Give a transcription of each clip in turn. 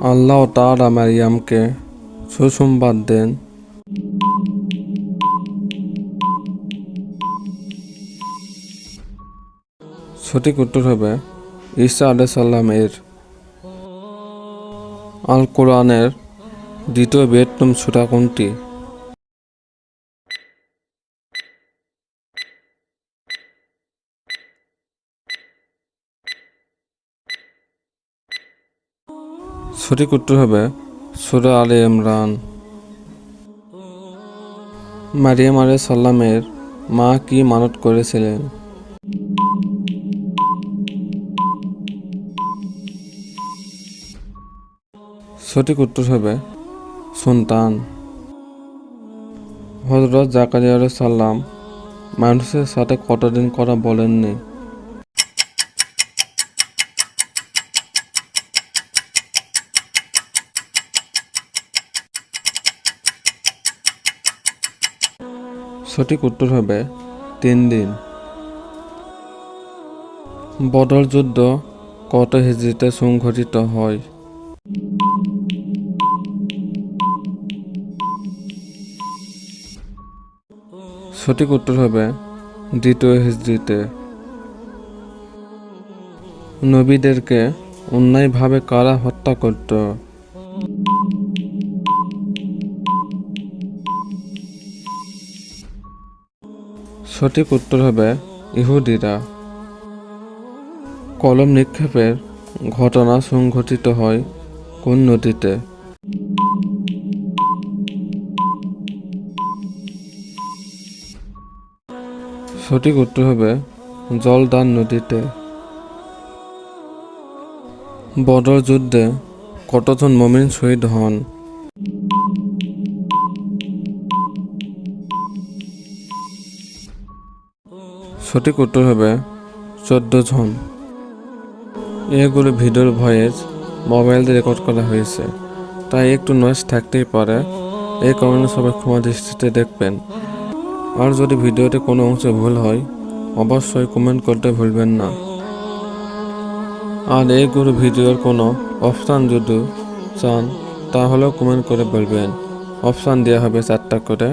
আল্লাহ তারা মারিয়ামকে সুসংবাদ দেন। সঠিক উত্তর হবে ঈসা আলাইসাল্লাম সাল্লামের আল কোরআনের দ্বিতীয় বৃহত্তম সুরা কোনটি? সঠিক উত্তর হবে সুরা আলে ইমরান। মারিয়াম আলাহ সাল্লামের মা কি মানত করেছিলেন? সঠিক উত্তর হবে সন্তান হজরত জাকারিয়া সাল্লাম মানুষের সাথে কতদিন করা বলেননি? সঠিক উত্তর হবে তিন দিন। বদর যুদ্ধ কত হিজড়িতে সংঘটিত হয়? সঠিক উত্তর হবে দ্বিতীয় হিজড়িতে। নবীদেরকে অন্যায়ভাবে কারা হত্যা করত? সঠিক উত্তর হবে ইহুদিরা। কলম নিক্ষেপের ঘটনা সংঘটিত হয় কোন নদীতে? সঠিক উত্তর হবে জলদান নদীতে। বদর যুদ্ধে কতজন মমিন শহীদ হন? সঠিক উত্তর হবে চোদ্দ জন। এগুলো ভিডিওর ভয়েস মোবাইল দিয়ে রেকর্ড করা হয়েছে। তাই একটু নয়েজ থাকতেই পারে। এই কারণে সবাই ক্ষমা দৃষ্টিতে দেখবেন। আর যদি ভিডিওতে কোনো অংশে ভুল হয়, অবশ্যই কমেন্ট করতে ভুলবেন না। আর এই গুরু ভিডিওর কোনো অপশান যদি চান, তাহলেও কমেন্ট করে বলবেন। অপশান দেওয়া হবে চারটা করে।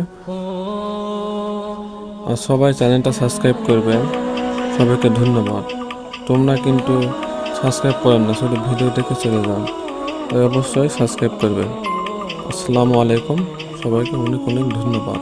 আর সবাই চ্যানেলটা সাবস্ক্রাইব করবেন সবাইকে ধন্যবাদ। তোমরা কিন্তু সাবস্ক্রাইব করেন না, শুধু ভিডিও দেখে চলে যান অবশ্যই সাবস্ক্রাইব করবেন আসসালামু আলাইকুম। সবাইকে অনেক অনেক ধন্যবাদ।